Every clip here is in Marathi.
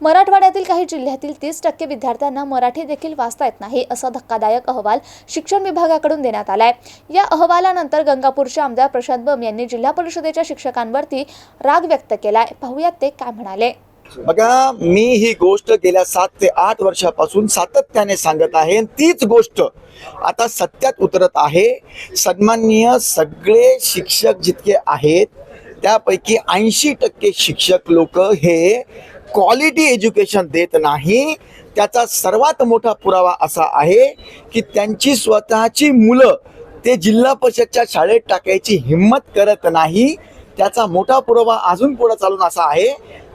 मराठवाड्यातील काही जिल्ह्यातील तीस टक्के विद्यार्थ्यांना मराठी देखील वाचता येत नाही असा धक्कादायक अहवाल शिक्षण विभागाकडून देण्यात आलाय. या अहवालानंतर गंगापूरचे आमदार प्रशांत बम यांनी जिल्हा परिषदेच्या शिक्षकांवरती राग व्यक्त केलाय. पाहुयात ते काय म्हणाले. बघा मी ही गोष्ट गेल्या सात ते आठ वर्षापासून सातत्याने सांगत आहे आणि तीच गोष्ट आता सत्यात उतरत आहे. सन्माननीय सगळे शिक्षक जितके आहेत त्यापैकी ऐंशी टक्के शिक्षक लोक हे क्वालिटी एज्युकेशन देत नाही त्याचा सर्वात मोठा पुरावा असा आहे की त्यांची स्वतःची मुलं ते जिल्हा परिषदच्या शाळेत टाकायची हिंमत करत नाही. त्याचा मोठा पुरावा अजून पुढे चालून असा आहे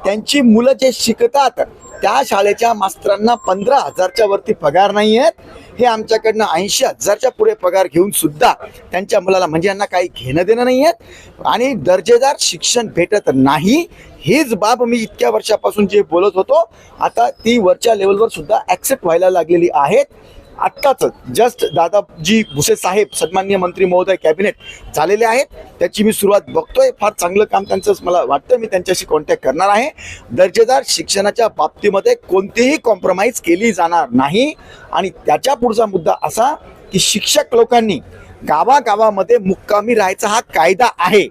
त्यांची मुलं जे शिकतात त्या शाळेच्या मास्तरांना पंधरा हजारच्या वरती पगार नाही आहेत हे आमच्याकडनं ऐंशी हजारच्या पुढे पगार घेऊन सुद्धा त्यांच्या मुलाला म्हणजे यांना काही घेणं देणं नाही आहेत. आणि दर्जेदार शिक्षण भेटत नाही हीच बाब मी इतक्या वर्षापासून जे बोलत होतो आता ती वरच्या लेवलवर सुद्धा ॲक्सेप्ट व्हायला लागलेली आहेत. आत्ताच जस्ट दादाजी भुसे साहेब सन्मान्य मंत्री महोदय कॅबिनेट झालेले आहेत. त्याची मी सुरुवात बघतोय. फार चांगलं काम त्यांचं मला वाटतं मी त्यांच्याशी कॉन्टॅक्ट करणार आहे. दर्जेदार शिक्षणाच्या बाबतीमध्ये कोणतीही कॉम्प्रोमाइज केली जाणार नाही. आणि त्याच्या पुढचा मुद्दा असा की शिक्षक लोकांनी गावागावामध्ये मुक्कामी राहायचा हा कायदा आहे.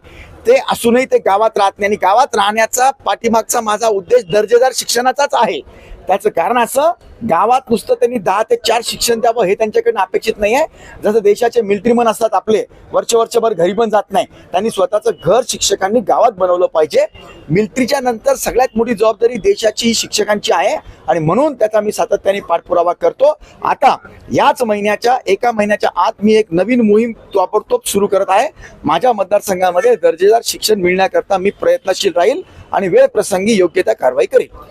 ते असूनही ते गावात राहत नाही. आणि गावात राहण्याचा पाठीमागचा माझा उद्देश दर्जेदार शिक्षणाचाच आहे. त्याचं कारण असं गावात नुसतं त्यांनी दहा ते चार शिक्षण द्यावं हे त्यांच्याकडनं अपेक्षित नाही आहे. जसं देशाचे मिलिटरीमन असतात आपले वर्ष वर्षभर घरी पण जात नाही. त्यांनी स्वतःचं घर शिक्षकांनी गावात बनवलं पाहिजे. मिलिटरीच्या नंतर सगळ्यात मोठी जबाबदारी देशाची ही शिक्षकांची आहे. आणि म्हणून त्याचा मी सातत्याने पाठपुरावा करतो. आता याच महिन्याच्या एका महिन्याच्या आत मी एक नवीन मोहीम ताबडतोब सुरू करत आहे. माझ्या मतदारसंघामध्ये दर्जेदार शिक्षण मिळण्याकरता मी प्रयत्नशील राहील आणि वेळ प्रसंगी योग्य त्या कारवाई करेल